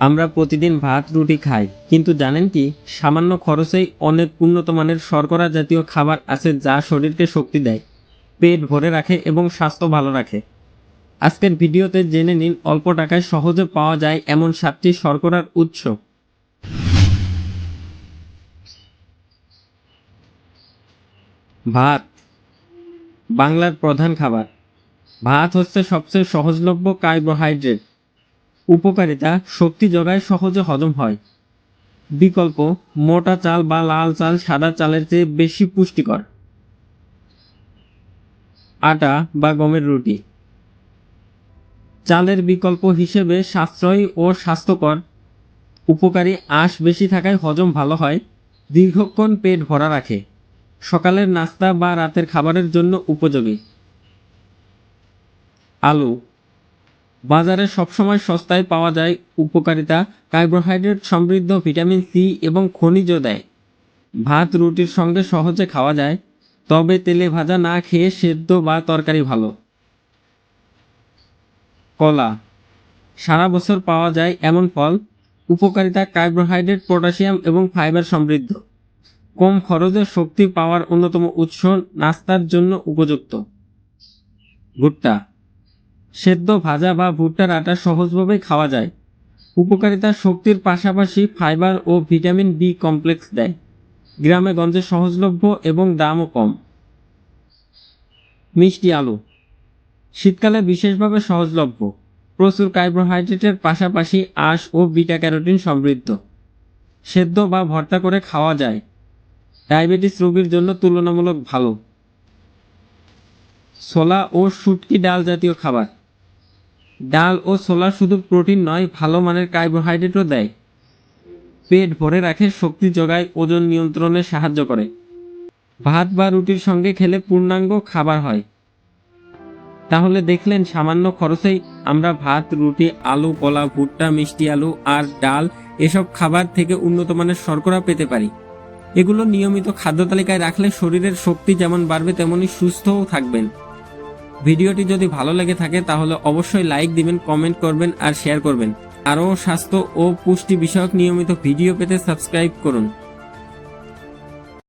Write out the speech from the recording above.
আমরা প্রতিদিন ভাত, রুটি খাই। কিন্তু জানেন কি, সামান্য খরচেই অনেক উন্নত মানের শর্করা জাতীয় খাবার আছে যা শরীরকে শক্তি দেয়, পেট ভরে রাখে এবং স্বাস্থ্য ভালো রাখে। আজকের ভিডিওতে জেনে নিন, অল্প টাকায় সহজে পাওয়া যায় এমন সাতটি শর্করার উৎস। ভাত, বাংলার প্রধান খাবার। ভাত হচ্ছে সবচেয়ে সহজলভ্য কার্বোহাইড্রেট। উপকারিতা শক্তি জোগায় সহজে হজম হয়। বিকল্প, মোটা চাল বা লাল চাল সাদা চালের চেয়ে বেশি পুষ্টিকর। আটা বা গমের রুটি। চালের বিকল্প হিসেবে সাশ্রয়ী ও স্বাস্থ্যকর। উপকারী আঁশ বেশি থাকায় হজম ভালো হয়, দীর্ঘক্ষণ পেট ভরা রাখে। সকালের নাস্তা বা রাতের খাবারের জন্য উপযোগী। আলু। বাজারে সবসময় সস্তায় পাওয়া যায় উপকারিতা। কার্বোহাইড্রেট সমৃদ্ধ ভিটামিন সি এবং খনিজ দেয়। ভাত, রুটির সঙ্গে সহজে খাওয়া যায়, তবে তেলে ভাজা না খেয়ে সেদ্ধ বা তরকারি ভালো। কলা। সারা বছর পাওয়া যায় এমন ফল। উপকারিতা কার্বোহাইড্রেট, পটাশিয়াম এবং ফাইবার সমৃদ্ধ। কম খরচে শক্তি পাওয়ার অন্যতম উৎস নাস্তার জন্য উপযুক্ত। ভুট্টা। সেদ্ধ ভাজা বা ভুট্টার আটা সহজভাবে খাওয়া যায়। উপকারিতা শক্তির পাশাপাশি ফাইবার ও ভিটামিন বি কমপ্লেক্স দেয়। গ্রামে গঞ্জে সহজলভ্য এবং দামও কম। মিষ্টি আলু। শীতকালে বিশেষভাবে সহজলভ্য। প্রচুর কার্বোহাইড্রেটের পাশাপাশি আঁশ ও বিটা ক্যারোটিন সমৃদ্ধ। সেদ্ধ বা ভর্তা করে খাওয়া যায়। ডায়াবেটিস রোগীর জন্য তুলনামূলক ভালো। ছোলা ও শুটকি ডাল জাতীয় খাবার। ডাল ও ছোলা শুধু প্রোটিন নয়, ভালো মানের কার্বোহাইড্রেটও দেয়। পেট ভরে রাখে, শক্তি যোগায়, ওজন নিয়ন্ত্রণে সাহায্য করে। ভাত বা রুটির সঙ্গে খেলে পূর্ণাঙ্গ খাবার হয়। তাহলে দেখলেন, সামান্য খরচেই আমরা ভাত, রুটি, আলু কলা ভুট্টা, মিষ্টি আলু আর ডাল এসব খাবার থেকে উন্নত মানের শর্করা পেতে পারি। এগুলো নিয়মিত খাদ্য তালিকায় রাখলে শরীরের শক্তি যেমন বাড়বে, তেমনি সুস্থও থাকবেন। ভিডিওটি যদি ভালো লেগে থাকে, তাহলে অবশ্যই লাইক দিবেন কমেন্ট করবেন আর শেয়ার করবেন। আরও স্বাস্থ্য ও পুষ্টি বিষয়ক নিয়মিত ভিডিও পেতে সাবস্ক্রাইব করুন।